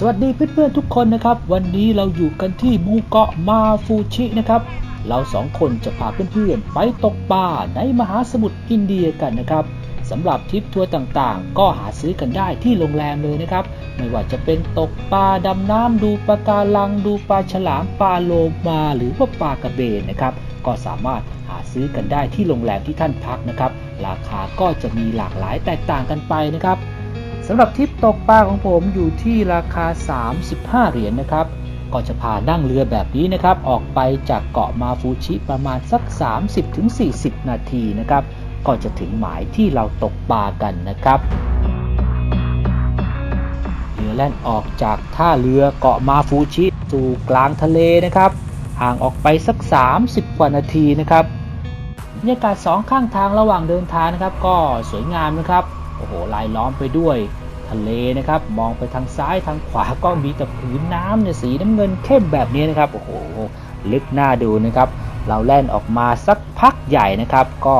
สวัสดีเพื่อนๆทุกคนนะครับ วันนี้เราอยู่กันที่หมู่เกาะมาฟูชินะครับ เราสองคนจะพาเพื่อนๆไปตกปลาในมหาสมุทรอินเดียกันนะครับสำหรับทริปทัวร์ต่างๆ ก็หาซื้อกันได้ที่โรงแรมเลยนะครับ ไม่ว่าจะเป็นตกปลาดำน้ำดูปลาการังดูปลาฉลามปลาโลมาหรือว่าปลากระเบนนะครับ ก็สามารถหาซื้อกันได้ที่โรงแรมที่ท่านพักนะครับ ราคาก็จะมีหลากหลายแตกต่างกันไปนะครับ สำหรับทริปตกปลาของผมอยู่ที่ราคา 35 เหรียญนะครับ ก็จะพานั่งเรือแบบนี้นะครับ ออกไปจากเกาะมาฟูชิประมาณสัก 30-40 นาทีนะครับ ก็จะถึงหมายที่เราตกปลากันนะครับเรือแล่นออกจากท่าเรือเกาะมาฟูชิสู่กลางทะเลนะครับห่างออกไปสัก 30 กว่านาทีนะครับบรรยากาศสองข้างทางระหว่างเดินทางนะครับ ก็สวยงามนะครับ โอ้โหลายล้อมไปด้วยทะเลนะครับ มองไปทางซ้ายทางขวาก็มีแต่ผืนน้ำเนี่ยสีน้ำเงินเข้มแบบนี้นะครับ โอ้โห ลึกน่าดูนะครับ เราแล่นออกมาสักพักใหญ่นะครับ ก็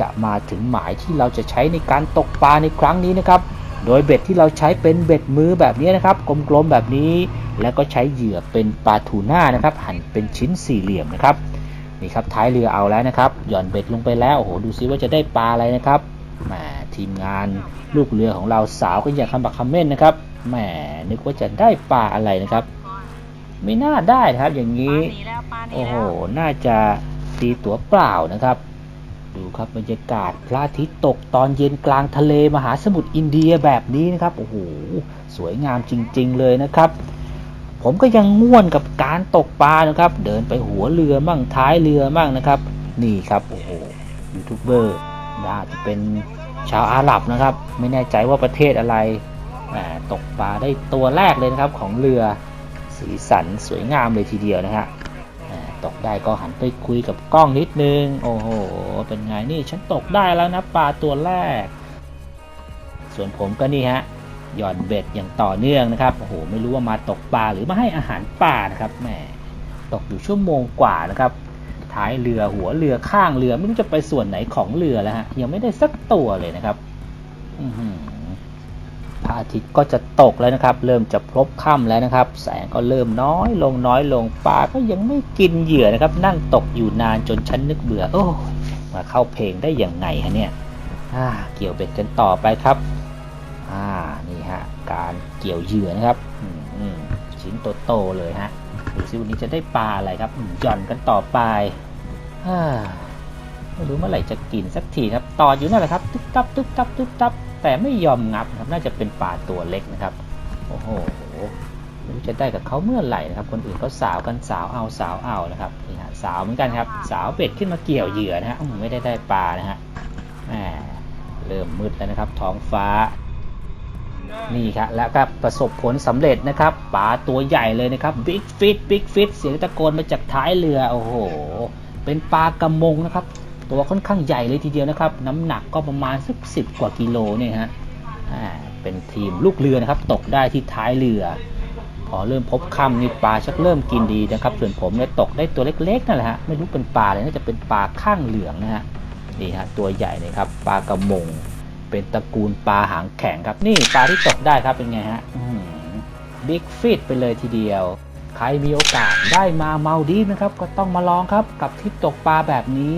จะมาถึงหมายที่เราจะใช้ในการตกปลาในครั้งนี้นะครับ โดยเบ็ดที่เราใช้เป็นเบ็ดมือแบบนี้นะครับ กลมๆแบบนี้ แล้วก็ใช้เหยื่อเป็นปลาทูน่านะครับ หั่นเป็นชิ้นสี่เหลี่ยมนะครับ นี่ครับท้ายเรือเอาแล้วนะครับ หย่อนเบ็ดลงไปแล้ว โอ้โห ดูซิว่าจะได้ปลาอะไรนะครับแหม ทีมงาน ลูกเรือของเราสาวก็อย่างคำบักคำเม่นนะครับแหมนึกว่าจะได้ปลาอะไรนะครับ ไม่น่าได้นะครับ อย่างปลานี้หนีแล้วปลาหนีโอ้โหแล้วน่าจะตีตั๋วเปล่านะครับ ดูครับบรรยากาศพระอาทิตย์ตกตอนเย็นกลางทะเลมหาสมุทรอินเดียแบบนี้นะครับโอ้โหสวยงามจริง ๆ เลยนะครับผมก็ยังง่วนกับการตกปลานะครับ เดินไปหัวเรือมั่งท้ายเรือมั่งนะครับ นี่ครับโอ้โหยูทูบเบอร์น่าจะเป็น ชาวอาหรับนะครับ ไม่แน่ใจว่าประเทศอะไรตกปลาได้ตัวแรกเลยนะครับของเรือสีสันสวยงามเลยทีเดียวนะฮะตกได้ก็หันไปคุยกับกล้องนิดนึง โอ้โห เป็นไงนี่ฉันตกได้แล้วนะปลาตัวแรก ส่วนผมก็นี่ฮะหย่อนเบ็ดอย่างต่อเนื่องนะครับ โอ้โห ไม่รู้ว่ามาตกปลาหรือมาให้อาหารปลานะครับ แหม ตกอยู่ชั่วโมงกว่านะครับ ท้ายเรือหัวเรือข้างเรือ ไม่รู้จะไปส่วนไหนของเรือแล้วฮะยังไม่ได้สักตัวเลยนะครับพระอาทิตย์ก็จะตกแล้วนะครับ เริ่มจะพลบค่ำแล้วนะครับ แสงก็เริ่มน้อยลงน้อยลงปลาก็ยังไม่กินเหยื่อนะครับ นั่งตกอยู่นานจนฉันนึกเบื่อ โอ้มาเข้าเพลงได้อย่างไงฮะเนี่ยอ่าเกี่ยวเบ็ดกันต่อไปครับอ่านี่ฮะการเกี่ยวเหยื่อนะครับชิ้นโตๆเลยฮะดูซิวันนี้จะได้ปลาอะไรครับหย่อนกันต่อไป ไม่รู้เมื่อไหร่จะกินสักทีครับต่ออยู่นั่นแหละครับตึ๊บตับตึ๊บตับตึ๊บตับแต่ไม่ยอมงับครับ น่าจะเป็นปลาตัวเล็กนะครับ โอ้โหไม่รู้จะได้กับเขาเมื่อไหร่นะครับ คนอื่นเขาสาวกันสาวเอาสาวเอานะครับนี่ฮะสาวเหมือนกันครับ สาวเป็ดขึ้นมาเกี่ยวเหยื่อนะฮะไม่ได้ได้ปลานะฮะแหมเริ่มมืดแล้วนะครับ ท้องฟ้า นี่ครับแล้วก็ประสบผลสำเร็จนะครับปลาตัวใหญ่เลยนะครับบิ๊กฟิตบิ๊กฟิตเสียงตะโกนมาจากท้ายเรือโอ้โห เป็นปลากระมงนะครับ ตัวค่อนข้างใหญ่เลยทีเดียวนะครับ น้ำหนักก็ประมาณสักสิบกว่ากิโลเนี่ยฮะอ่าเป็นทีมลูกเรือนะครับ ตกได้ที่ท้ายเรือ พอเริ่มพบค่ำนี่ปลาชักเริ่มกินดีนะครับ ส่วนผมเนี่ยตกได้ตัวเล็กๆนั่นแหละฮะไม่รู้เป็นปลาอะไรน่าจะเป็นปลาข้างเหลืองนะฮะนี่ฮะตัวใหญ่เลยครับปลากระมง เป็นตระกูลปลาหางแข็งครับ นี่ปลาที่ตกได้ครับเป็นไงฮะบิ๊กฟิตไปเลยทีเดียว ใครมีโอกาสได้มาเมาดีนะครับ ก็ต้องมาลองครับกับทริปตกปลาแบบนี้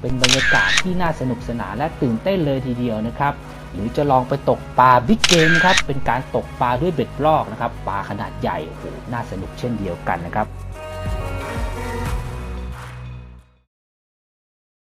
เป็นบรรยากาศที่น่าสนุกสนานและตื่นเต้นเลยทีเดียวนะครับ หรือจะลองไปตกปลาบิ๊กเกมครับเป็นการตกปลาด้วยเบ็ดลอกนะครับปลาขนาดใหญ่โอ้โหน่าสนุกเช่นเดียวกันนะครับ